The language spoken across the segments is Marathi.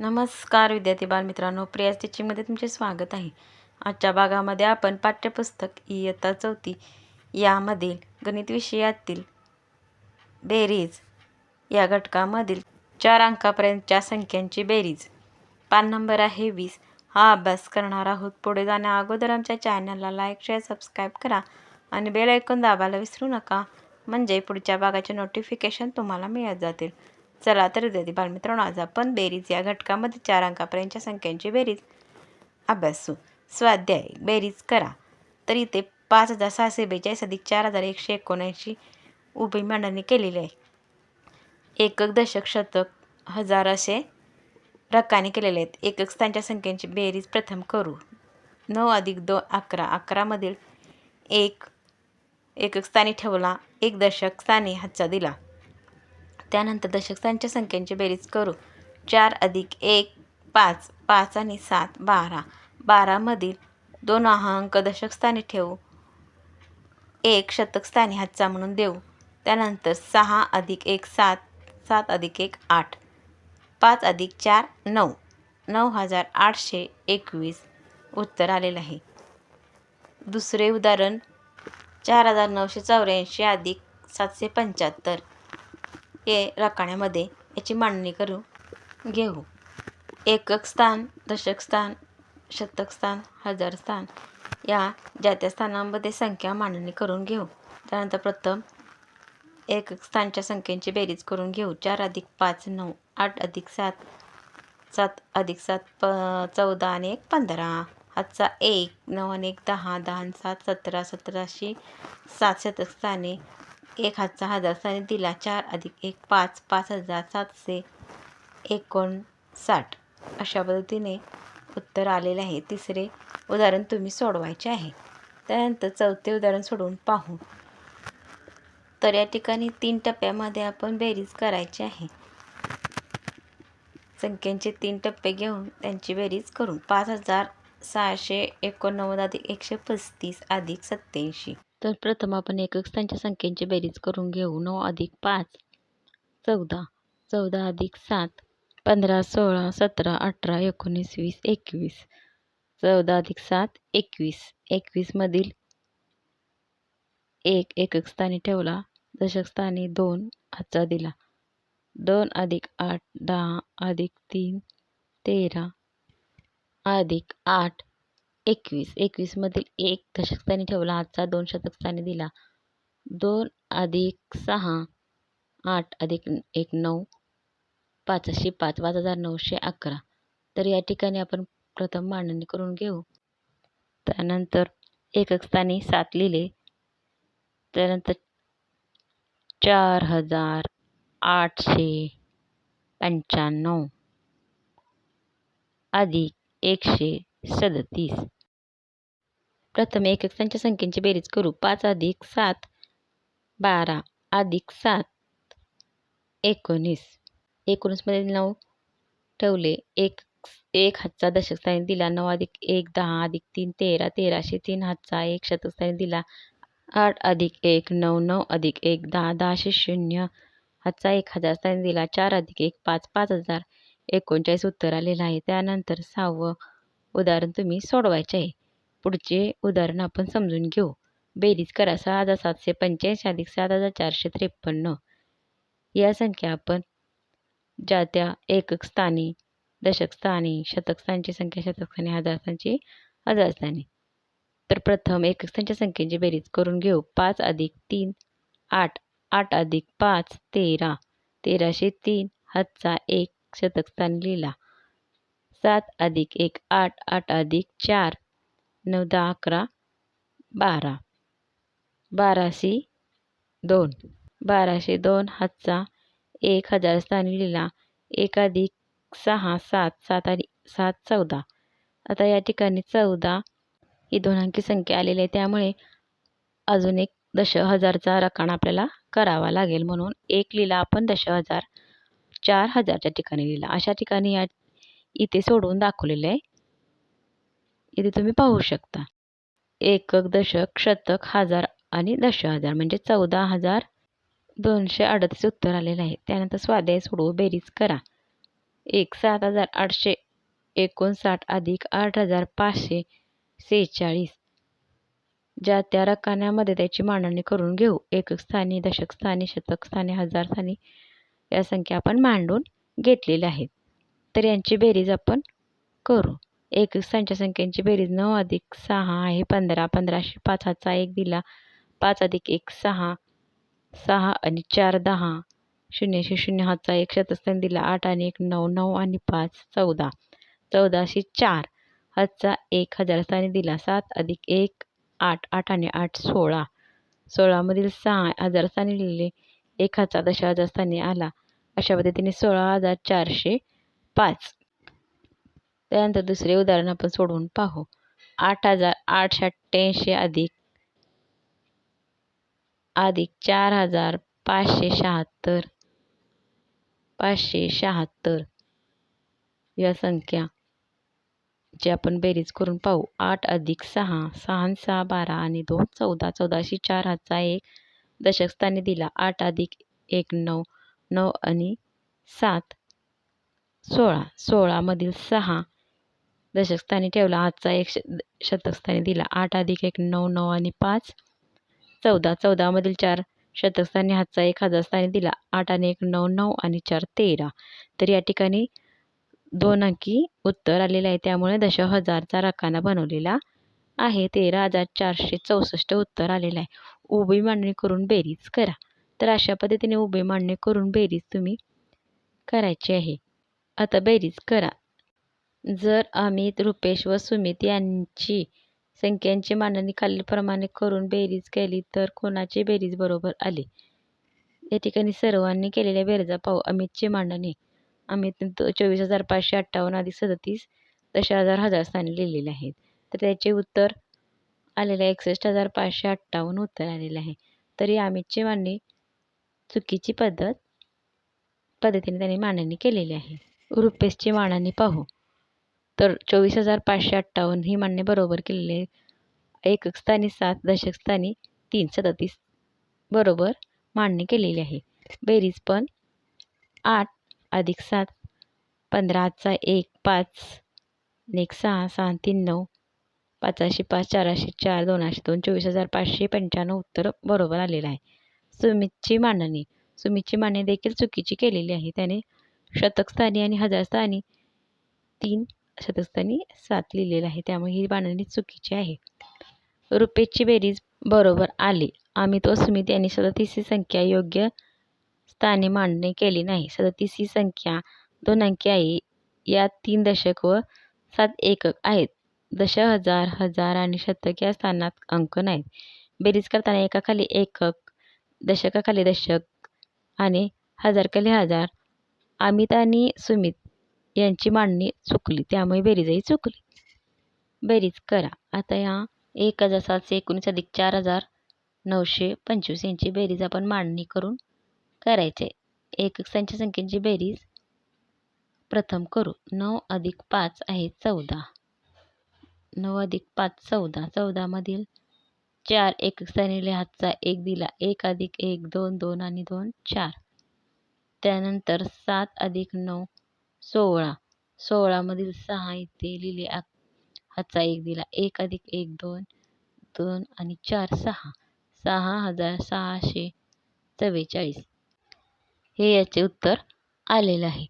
नमस्कार विद्यार्थी बालमित्रांनो प्रिया टीचिंगमध्ये तुमचे स्वागत आहे. आजच्या भागामध्ये आपण पाठ्यपुस्तक इयत्ता चौथी यामधील गणित विषयातील बेरीज या घटकामधील चार अंकापर्यंतच्या संख्यांची बेरीज. पान नंबर आहे वीस. हा अभ्यास करणार आहोत. पुढे जाण्या अगोदर आमच्या चॅनलला लाईक शेअर सबस्क्राईब करा आणि बेल ऐकून दाबायला विसरू नका. म्हणजे पुढच्या भागाचे नोटिफिकेशन तुम्हाला मिळत जातील. चला तर विद्यार्थी बालमित्रांनो आज आपण बेरीज या घटकामध्ये चार अंकापर्यंतच्या संख्यांची बेरीज अभ्यासू. स्वाध्याय बेरीज करा. तर इथे पाच हजार सहाशे बेचाळीस अधिक चार हजार एकशे एकोणऐंशी उभी मांडणी केलेली आहे. एकक दशक शतक हजार असे रकाने केलेले आहेत. एकक स्थानच्या संख्यांची बेरीज प्रथम करू. नऊ अधिक दोन अकरा. अकरामधील एक एकक स्थानी ठेवला. एक दशक स्थानी हातचा दिला. त्यानंतर दशकांच्या संख्यांची बेरीज करू. चार अधिक एक पाच पाच आणि सात बारा. बारामधील दोन अंक दशकस्थानी ठेवू. एक शतकस्थानी हातचा म्हणून देऊ. त्यानंतर सहा अधिक एक सात सात अधिक एक आठ. पाच अधिक चार नऊ. नऊ हजार आठशे एकवीस. उत्तर आलेलं आहे. दुसरे उदाहरण चार हजार नऊशे चौऱ्याऐंशी अधिक सातशे पंच्याहत्तर. हे रकाण्यामध्ये याची मांडणी करू घेऊ. एकक स्थान दशक स्थान शतक स्थान हजार स्थान या ज्या त्या स्थानांमध्ये संख्या मांडणी करून घेऊ. त्यानंतर प्रथम एकक स्थानच्या संख्येची बेरीज करून घेऊ. चार अधिक पाच नऊ आठ अधिक सात सात अधिक सात प चौदा आणि एक पंधरा. आजचा एक नऊ आणि एक दहा दहा आणि सात सतरा सतराशे सात शतक स्थाने एक हातचा हजार स्थाने दिला. चार अधिक एक पाच पाच हजार सातशे एकोणसाठ. अशा पद्धतीने उत्तर आलेले आहे. तिसरे उदाहरण तुम्ही सोडवायचे आहे. त्यानंतर चौथे उदाहरण सोडवून पाहू. तर या ठिकाणी तीन टप्प्यामध्ये आपण बेरीज करायची आहे. संख्यांचे तीन टप्पे घेऊन त्यांची बेरीज करून पाच हजार सहाशे एकोणनव्वद अधिक एकशे पस्तीस अधिक सत्याऐंशी तर प्रथम आपण एकक स्थानच्या संख्येची बेरीज करून घेऊ. नऊ अधिक पाच चौदा. चौदा अधिक सात पंधरा सोळा सतरा अठरा एकोणीस वीस एकवीस. चौदा अधिक सात एकवीस. एकवीसमधील एक एकक स्थानी ठेवला. दशक स्थानी दोन हातचा दिला. दोन अधिक आठ दहा अधिक तीन तेरा. अधिक आठ. एकवीस. एकवीसमधील एक दशकस्थानी ठेवला. आजचा दोन शतकस्थानी दिला. दोन अधिक सहा. आठ अधिक एक नऊ. पाचशे पाच. पाच हजार नऊशे अकरा. तर या ठिकाणी आपण प्रथम मांडणी करून घेऊ. त्यानंतर एकक स्थानी सात लिहिले. त्यानंतर चार हजार आठशे पंच्याण्णव. अधिक एकशे सदतीस. प्रथम एकक स्थानच्या संख्येची बेरीज करू. पाच अधिक सात बारा अधिक सात एकोणीस. एकोणीसमध्ये नऊ ठेवले. एक एक हातचा दशक स्थानी दिला. नऊ अधिक एक दहा अधिक तीन तेरा. तेराशे तीन हातचा एक शतक स्थानी दिला. आठ अधिक एक नऊ नऊ अधिक एक दहा. दहाशे शून्य हातचा एक हजार स्थानी दिला. चार अधिक एक पाच पाच हजार एकोणचाळीस उत्तर आलेलं आहे. त्यानंतर सहावं उदाहरण तुम्ही सोडवायचे आहे. पुढचे उदाहरण आपण समजून घेऊ. बेरीज करा सहा हजार सातशे पंच्याऐंशी अधिक सात हजार चारशे त्रेपन्न. या संख्या आपण ज्या त्या एकक स्थानी दशक स्थानी संख्या शतकस्थानी हजारस्थानची हजारस्थानी तर प्रथम एकक स्थानच्या संख्येची बेरीज करून घेऊ. पाच अधिक तीन आठ आठ अधिक पाच तेरा. तेराशे तीन हातचा एक शतक स्थानी लिहिला सात अधिक एक आठ आठ अधिक चार नऊ दहा अकरा बारा. बाराशे दोन. बाराशे दोन हातचा एक हजार स्थानी लिहिला एक अधिक सहा सात सात आणि सात चौदा. आता या ठिकाणी चौदा ही दोन अंकी संख्या आलेली आहे. त्यामुळे अजून एक दश हजारचा रकाना आपल्याला करावा लागेल म्हणून एक लिहिला आपण दश हजार चार हजारच्या ठिकाणी लिहिला. अशा ठिकाणी या इथे सोडवून दाखवलेलं आहे. इथे तुम्ही पाहू शकता. एकक दशक शतक हजार आणि दश हजार म्हणजे चौदा हजार दोनशे अडतीस उत्तर आलेलं आहे. त्यानंतर स्वाध्याय सोडवू बेरीज करा. एक सात हजार आठशे एकोणसाठ अधिक आठ हजार पाचशे सेहेचाळीस. ज्या त्या रकान्यामध्ये त्याची मांडणी करून घेऊ. एकक स्थानी दशक स्थानी शतक स्थानी हजार स्थानी या संख्या आपण मांडून घेतलेल्या आहेत. तर यांची बेरीज आपण करू. एक स्थानच्या संख्यांची बेरीज नऊ अधिक सहा आहे पंधरा. पंधराशे पाचाचा एक दिला. पाच अधिक एक सहा. सहा आणि चार दहा. शून्यशे शून्य हातचा एक शतस्थान दिला. आठ आणि एक नऊ. नऊ आणि पाच चौदा. चौदाशे चार हातचा एक हजारस्थानी दिला. सात अधिक एक आठ. आठ आणि आठ सोळा. सोळामधील सहा हजारस्थानी लिहिले एक हातचा दश हजार स्थानी आला अशा पद्धतीने सोळा हजार चारशे पाच. त्यानंतर दुसरे उदाहरण आपण सोडवून पाहू. आठ हजार आठशे अठ्ठ्याऐंशी अधिक अधिक चार हजार पाचशे शहात्तर पाचशे शहात्तर. या संख्या जे आपण बेरीज करून पाहू आठ अधिक सहा सहा सहा बारा आणि दोन चौदा चौदाशे चार हातचा एक. दशकस्थानी दिला. आठ अधिक एक नऊ नऊ आणि सात सोळा सोळामधील सहा दशकस्थानी ठेवला. आजचा एक श शतकस्थानी दिला. आठ अधिक एक नऊ नऊ आणि पाच चौदा चौदामधील चार शतकस्थानी हातचा एक हजार स्थानी दिला. आठ आणि एक नऊ नऊ आणि चार तेरा. तर या ठिकाणी दोन अंकी उत्तर आलेलं आहे. त्यामुळे दश हजारचा रकाना बनवलेला आहे. तेरा हजार चारशे चौसष्ट उत्तर आलेलं आहे. उभी मांडणी करून बेरीज करा. तर अशा पद्धतीने उभी मांडणी करून बेरीज तुम्ही करायची आहे. आता बेरीज करा. जर अमित रुपेश व सुमित यांची संख्यांची मांडणी खालीलप्रमाणे करून बेरीज केली तर कोणाची बेरीज बरोबर आली? या ठिकाणी सर्वांनी केलेल्या बेरजा पाहू अमितची मांडणी. अमित चोवीस हजार पाचशे अठ्ठावन्न अधिक सदतीस दश हजार हजार स्थानी लिहिलेले आहेत. तर त्याचे उत्तर आलेल्या एकसष्ट हजार पाचशे अठ्ठावन्न उत्तर आलेलं आहे. तरी अमितची मांडणी चुकीची पद्धत पद्धतीने त्यांनी मांडणी केलेली आहे. रुपेशची मांडणी पाहू. तर चोवीस हजार पाचशे अठ्ठावन्न ही मांडणी बरोबर केलेली आहे. एकक स्थानी सात दशक स्थानी तीन सदतीस बरोबर मांडणी केलेली आहे. बेरीज पण आठ अधिक सात पंधराचा एक पाच एक सहा सहा तीन नऊ पाचाशे पाच चारशे चार दोनाशे दोन चोवीस हजार पाचशे पंच्याण्णव उत्तर बरोबर आलेलं आहे. सुमितची मांडणी. सुमितची मांडणी देखील चुकीची केलेली आहे. त्याने शतकस्थानी आणि हजारस्थानी तीन शतकस्थानी सात लिहिलेलं आहे. त्यामुळे ही मांडणी चुकीची आहे. रुपेची बेरीज बरोबर आली. अमित व सुमित यांनी सदतीस ही संख्या योग्य स्थानी मांडणी केली नाही. सदतीस ही संख्या दोन अंकी आहे. यात तीन दशक व सात एकक आहेत. दश हजार हजार आणि शतक या स्थानात अंक नाहीत. बेरीज करताना एकाखाली एकक दशकाखाली दशक आणि हजारखाली हजार. अमित आणि सुमित यांची मांडणी चुकली त्यामुळे बेरीजही चुकली. बेरीज करा. आता या एक हजार सातशे एकोणीस अधिक चार हजार नऊशे पंचवीस यांची बेरीज आपण मांडणी करून करायचे. एकक संख्या संख्येची बेरीज प्रथम करू. नऊ अधिक पाच आहे चौदा. नऊ अधिक पाच चौदा. चौदामधील चार एक स्थानी हातचा एक दिला. एक अधिक एक दोन दोन आणि दोन चार. त्यानंतर सात अधिक नऊ सोळा. सोळामधील सहा इथे लिहिले हातचा एक दिला. एक अधिक एक दोन दोन आणि चार सहा. सहा हजार सहाशे चव्वेचाळीस. हे याचे उत्तर आलेलं आहे.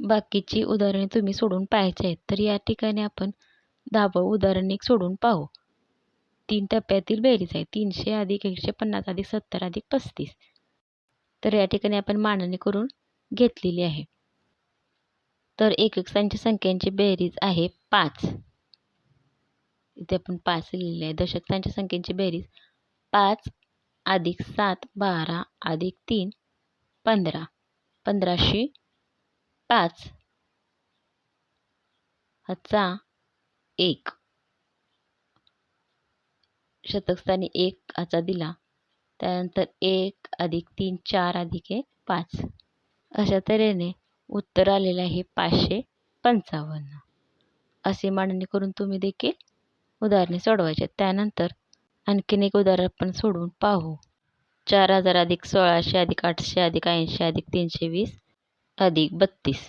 बाकीची उदाहरणे तुम्ही सोडून पाहायची आहेत. तर या ठिकाणी आपण दहावं उदाहरण एक सोडून पाहू. तीन टप्प्यातील बेरीज आहे. तीनशे अधिक एकशे पन्नास अधिक सत्तर अधिक पस्तीस. तर या ठिकाणी आपण मांडणी करून घेतलेली आहे. तर एककांच्या संख्यांची बेरीज आहे पाच. इथे आपण पाच लिहिलेली आहे. दशकांच्या संख्येची बेरीज पाच अधिक सात बारा अधिक तीन पंधरा. पंधराशे पाच. हाचा एक. शतकस्थानी एक हाचा दिला. त्यानंतर एक अधिक तीन चार अधिक एक पाच. अशा तऱ्हेने उत्तर आलेलं आहे पाचशे पंचावन्न. असे मांडणी करून तुम्ही देखील उदाहरणे सोडवायचे. त्यानंतर आणखीन एक उदाहरण आपण सोडवून पाहू. चार हजार अधिक सोळाशे अधिक आठशे अधिक ऐंशी अधिक तीनशे वीस अधिक बत्तीस.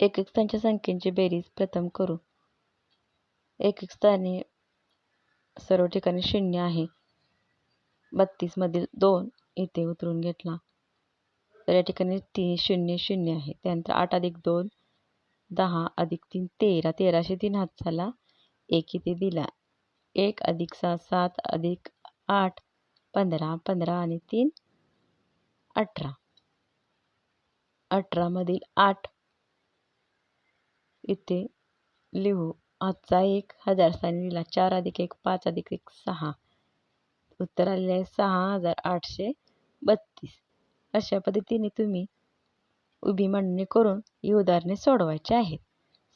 एक एक त्यांच्या संख्येची बेरीज प्रथम करू. एक एक स्थानी सर्व ठिकाणी शून्य आहे. बत्तीसमधील दोन इथे उतरून घेतला. तर या ठिकाणी तीन शून्य शून्य आहे. त्यानंतर आठ अधिक दोन दहा अधिक तीन तेरा. तेराशे तीन हात झाला एक इथे दिला. एक अधिक सहा सात अधिक आठ पंधरा. पंधरा आणि तीन अठरा. अठरामधील आठ इथे लिहू. आजचा एक हजार सांगलीला चार अधिक एक पाच अधिक एक सहा. उत्तर आलेले आहे सहा हजार आठशे बत्तीस. अशा पद्धतीने तुम्ही उभी मांडणी करून ही उदाहरणे सोडवायची आहेत.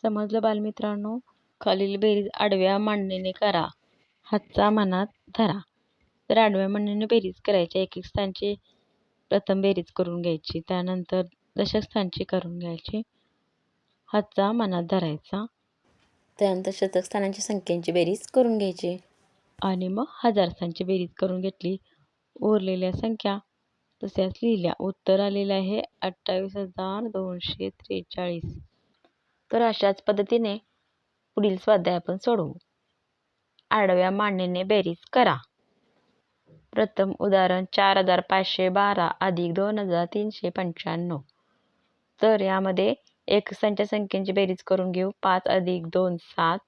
समजलं बालमित्रांनो? खालील बेरीज आडव्या मांडणीने करा. हातचा मनात धरा. तर आडव्या मांडणीने बेरीज करायची एक एक स्थानची प्रथम बेरीज करून घ्यायची. त्यानंतर दशक स्थानची करून घ्यायची. हातचा मनात धरायचा. त्यानंतर शतक स्थानांची संख्यांची बेरीज करून घ्यायची. आणि मग हजार स्थानची बेरीज करून घेतली. उरलेल्या संख्या तशाच लिहिल्या. उत्तर आलेलं आहे अठ्ठावीस हजार दोनशे त्रेचाळीस. तर अशाच पद्धतीने पुढील स्वाध्याय आपण सोडवू. आडव्या मांडणीने बेरीज करा. प्रथम उदाहरण चार हजार पाचशे बारा अधिक दोन हजार तीनशे पंच्याण्णव. तर यामध्ये एक संख्या संख्येची बेरीज करून घेऊ. पाच अधिक दोन सात.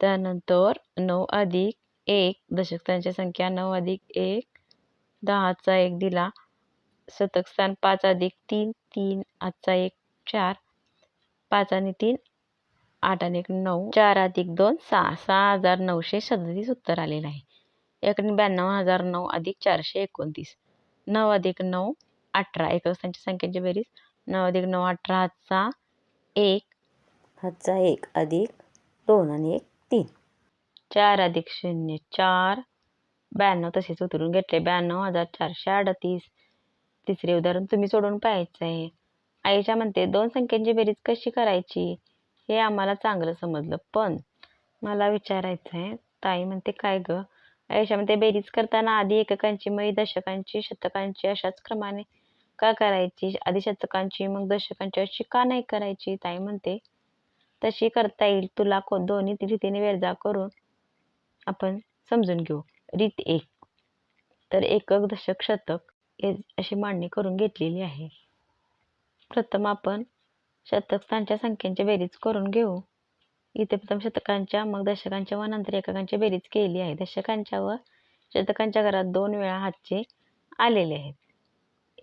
त्यानंतर नऊ अधिक एक दशकस्थानची संख्या नऊ अधिक एक. दहाचा एक दिला. शतक स्थान पाच अधिक तीन तीन आजचा एक चार. पाच आणि तीन आठ आणि एक नऊ. चार अधिक दोन सहा. सहा हजार नऊशे सदतीस उत्तर आलेलं आहे. एक ब्याण्णव हजार नऊ अधिक चारशे एकोणतीस. नऊ अधिक नऊ अठरा. एकस्थानची संख्येची बेरीज नऊ अधिक नऊ अठरा हातचा एक. हातचा एक अधिक दोन आणि एक तीन. चार अधिक शून्य चार. ब्याण्णव तसेच उतरून घेतले. ब्याण्णव हजार चारशे अडतीस. तिसरे उदाहरण तुम्ही सोडून पाहायचं आहे. आईच्या म्हणते दोन संख्यांची बेरीज कशी करायची? हे आम्हाला चांगलं समजलं. पण मला विचारायचं आहे ताई म्हणते काय गं? आयुष्या म्हणते बेरीज करताना आधी एककांची मग दशकांची शतकांची अशाच क्रमाने का करायची? आधी शतकांची मग दशकांची अशी का नाही करायची? ताई म्हणते. तशी करता येईल. तुला को दोन्ही रीतीने वेरजा करून आपण समजून घेऊ. रीत एक. तर एकक दशक शतक अशी मांडणी करून घेतलेली आहे. प्रथम आपण शतक स्थानच्या संख्यांची बेरीज करून घेऊ. इथे प्रथम शतकांच्या मग दशकांच्या व नंतर एककांची बेरीज केली आहे. दशकांच्या व शतकांच्या घरात दोन वेळा हातचे आलेले आहेत.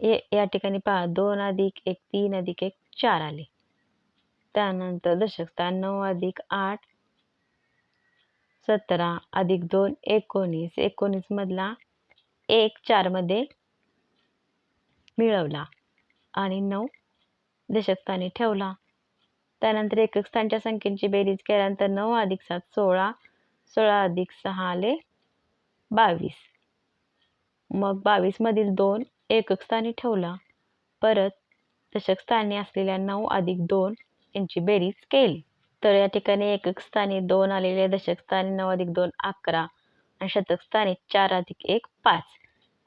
या ठिकाणी पहा दोन अधिक एक तीन अधिक एक चार आले. त्यानंतर दशक स्थान नऊ अधिक आठ सतरा अधिक दोन एकोणीस. एकोणीस मधला एक चारमध्ये मिळवला आणि नऊ दशकस्थानी ठेवला. त्यानंतर एकक स्थानच्या संख्येची बेरीज केल्यानंतर नऊ अधिक सात सोळा सोळा अधिक सहा आले बावीस. मग बावीसमधील दोन एकक स्थानी ठेवला. परत दशकस्थानी असलेल्या नऊ अधिक दोन यांची बेरीज केली. तर या ठिकाणी एककस्थानी दोन आलेले दशकस्थानी नऊ अधिक दोन अकरा आणि शतकस्थानी चार अधिक एक पाच.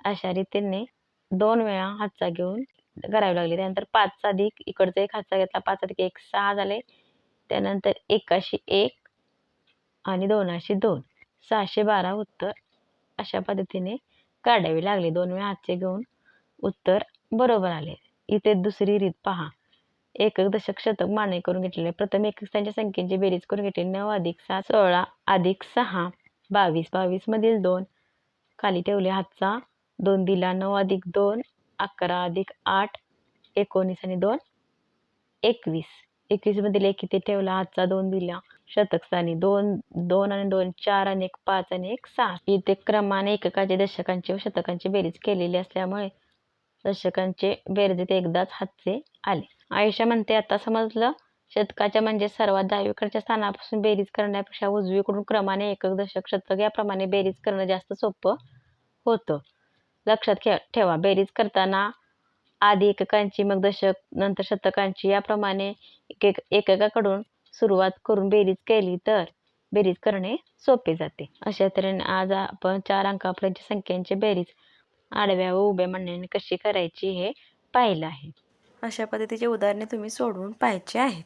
अशा रीतीने दोन वेळा हातचा घेऊन करावी लागली. त्यानंतर पाच अधिक इकडचा एक हातचा घेतला पाच अधिक एक सहा झाले. त्यानंतर एकाशी एक आणि दोनाशी दोन. सहाशे बारा उत्तर अशा पद्धतीने काढावी लागली. दोन वेळा हातचे घेऊन उत्तर बरोबर आले. इथे दुसरी रीत पहा. एकक दशक शतक मांडणी करून घेतलेले. प्रथम एकक त्यांच्या संख्येची बेरीज करून घेतली. नऊ अधिक सहा सोळा अधिक सहा बावीस. बावीस मधील दोन खाली ठेवले. हातचा दोन दिला. नऊ अधिक दोन अकरा अधिक आठ एकोणीस आणि दोन एकवीस. एकवीस मधील एक इथे ठेवला. हातचा दोन दिला. शतक स्थानी दोन दोन आणि दोन चार आणि एक पाच आणि एक सहा. इथे क्रमाने एककाचे दशकांचे व शतकांची बेरीज केलेली असल्यामुळे दशकांचे बेरजेत एकदाच हातचे आले. आयुष्या म्हणते आता समजलं शतकाच्या म्हणजे सर्वात डावीकडच्या स्थानापासून बेरीज करण्यापेक्षा उजवीकडून क्रमाने एकक दशक शतक याप्रमाणे बेरीज करणं जास्त सोपं होतं. लक्षात घ्या ठेवा बेरीज करताना आधी एककांची मग दशक नंतर शतकांची याप्रमाणे एक एककाकडून सुरुवात करून बेरीज केली तर बेरीज करणे सोपे जाते. अशा तऱ्हेने आज आपण चार अंकापर्यंतच्या संख्यांचे बेरीज आडव्या व उभ्या म्हणण्याने कशी करायची हे पाहिलं आहे. अशा पद्धतीचे उदाहरणे तुम्ही सोडवून पाहायचे आहेत.